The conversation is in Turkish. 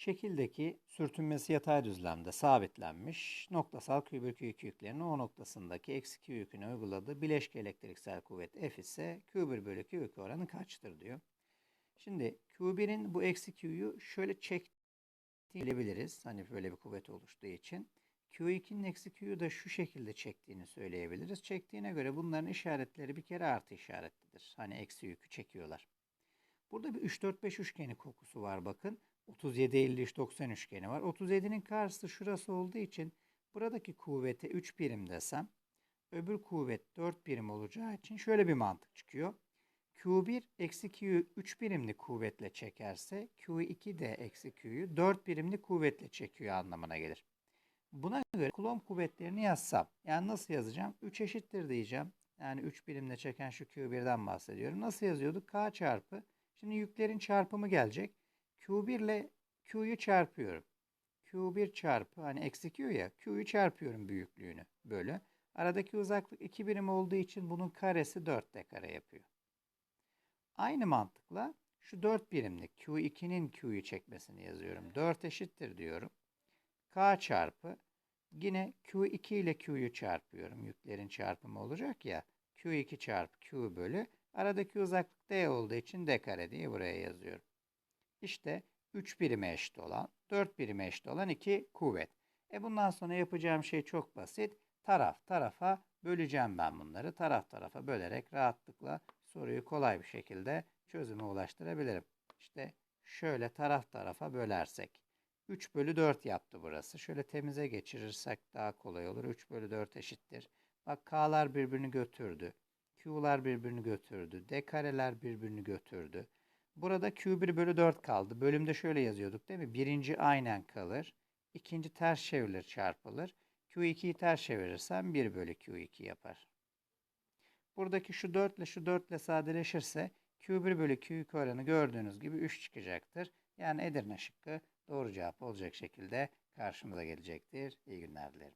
Şekildeki sürtünmesi yatay düzlemde sabitlenmiş noktasal Q1 Q2 yüklerinin O noktasındaki eksi Q yüküne uyguladığı bileşke elektriksel kuvvet F ise Q1 bölü Q2 oranı kaçtır diyor. Şimdi Q1'in bu eksi Q'yu şöyle çektiğini Hani böyle bir kuvvet oluştuğu için. Q2'nin eksi Q'yu da şu şekilde çektiğini söyleyebiliriz. Çektiğine göre bunların işaretleri bir kere artı işaretlidir. Hani eksi yükü çekiyorlar. Burada bir 3-4-5 üçgeni kokusu var bakın. 37 53 90 üçgeni var. 37'nin karşısı şurası olduğu için buradaki kuvvete 3 birim desem öbür kuvvet 4 birim olacağı için şöyle bir mantık çıkıyor. Q1 eksi Q'yu 3 birimli kuvvetle çekerse Q2 de eksi Q'yu 4 birimli kuvvetle çekiyor anlamına gelir. Buna göre Coulomb kuvvetlerini yazsam yani nasıl yazacağım? 3 eşittir diyeceğim. Yani 3 birimle çeken şu Q1'den bahsediyorum. Nasıl yazıyorduk? K çarpı. Şimdi yüklerin çarpımı gelecek. Q1 ile Q'yu çarpıyorum. Q1 çarpı hani eksi Q ya Q'yu çarpıyorum büyüklüğünü bölü. Aradaki uzaklık 2 birim olduğu için bunun karesi 4 de kare yapıyor. Aynı mantıkla şu 4 birimlik Q2'nin Q'yu çekmesini yazıyorum. 4 eşittir diyorum. K çarpı yine Q2 ile Q'yu çarpıyorum. Yüklerin çarpımı olacak ya. Q2 çarpı Q bölü. Aradaki uzaklık D olduğu için D kare diye buraya yazıyorum. İşte 3 birime eşit olan, 4 birime eşit olan 2 kuvvet. E bundan sonra yapacağım şey çok basit. Taraf tarafa böleceğim ben bunları. Taraf tarafa bölerek rahatlıkla soruyu kolay bir şekilde çözüme ulaştırabilirim. İşte şöyle taraf tarafa bölersek. 3 bölü 4 yaptı burası. Şöyle temize geçirirsek daha kolay olur. 3 bölü 4 eşittir. Bak K'lar birbirini götürdü. Q'lar birbirini götürdü. D kareler birbirini götürdü. Burada Q1 bölü 4 kaldı. Bölümde şöyle yazıyorduk değil mi? Birinci aynen kalır. İkinci ters çevrilir çarpılır. Q2'yi ters çevirirsem 1 bölü Q2 yapar. Buradaki şu 4 ile şu 4 ile sadeleşirse Q1 bölü Q2 oranı gördüğünüz gibi 3 çıkacaktır. Yani Edirne şıkkı doğru cevap olacak şekilde karşımıza gelecektir. İyi günler dilerim.